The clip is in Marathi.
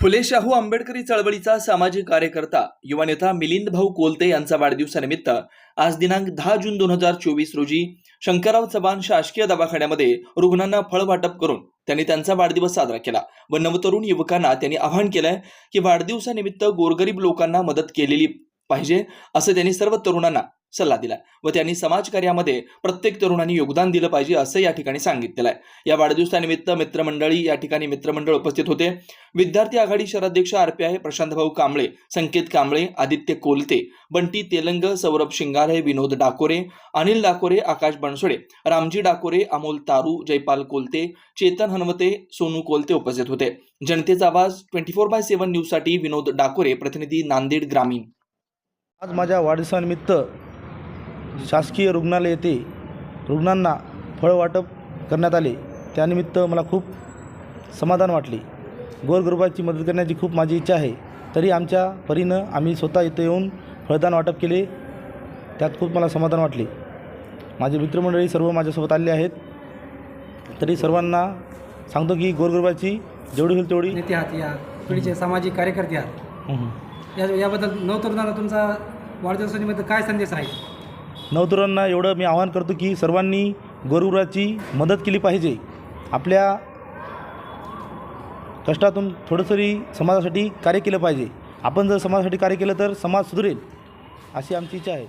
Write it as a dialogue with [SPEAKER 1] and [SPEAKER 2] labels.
[SPEAKER 1] फुले शाहू आंबेडकरी चळवळीचा सामाजिक कार्यकर्ता युवा नेता मिलिंद भाऊ कोलते यांचा वाढदिवसानिमित्त आज दिनांक दहा जून दोन हजार चोवीस रोजी शंकरराव चव्हाण शासकीय दवाखान्यामध्ये रुग्णांना फळ वाटप करून त्यांनी त्यांचा वाढदिवस साजरा केला. व नवतरुण युवकांना त्यांनी आवाहन केलंय की वाढदिवसानिमित्त गोरगरीब लोकांना मदत केलेली पाहिजे असं त्यांनी सर्व तरुणांना सल्ला दिला व त्यांनी समाजकार्यामध्ये प्रत्येक तरुणांनी योगदान दिलं पाहिजे असं या ठिकाणी सांगितलेलं आहे. या वाढदिवसानिमित्त मित्रमंडळी या ठिकाणी मित्रमंडळ उपस्थित होते. विद्यार्थी आघाडी शहराध्यक्ष आरपीआय प्रशांतभाऊ कांबळे संकेत कांबळे आदित्य कोलते बंटी तेलंग सौरभ शिंगारे विनोद डाकोरे अनिल डाकोरे आकाश बनसोडे रामजी डाकोरे अमोल तारू जयपाल कोलते चेतन हनवते सोनू कोलते उपस्थित होते. जनतेचा आवाज ट्वेंटी फोर बाय सेव्हन न्यूजसाठी विनोद डाकोरे प्रतिनिधी नांदेड ग्रामीण.
[SPEAKER 2] आज माझ्या वाढदिवसानिमित्त शासकीय रुग्णालय येथे रुग्णांना फळ वाटप करण्यात आले. त्यानिमित्त मला खूप समाधान वाटले. गोरगरिबाची मदत करण्याची खूप माझी इच्छा आहे. तरी आमच्या परीनं आम्ही स्वतः इथं येऊन फळदान वाटप केले. त्यात खूप मला समाधान वाटले. माझे मित्रमंडळी सर्व माझ्यासोबत आलेले आहेत. तरी सर्वांना सांगतो की गोरगरिबाची जेवढी होईल तेवढी.
[SPEAKER 3] नेते आहात या पिढीचे सामाजिक कार्यकर्ते आहात. या याबद्दल नवतरुणाला तुमचा वाढदिवसानिमित्त काय संदेश आहे
[SPEAKER 2] नवतरुणांना एवढं मी आवाहन करतो की सर्वांनी गोरगरिबाची मदत केली पाहिजे. आपल्या कष्टातून थोडंसरी समाजासाठी कार्य केलं पाहिजे. आपण जर समाजासाठी कार्य केलं तर समाज सुधरेल अशी आमची इच्छा आहे.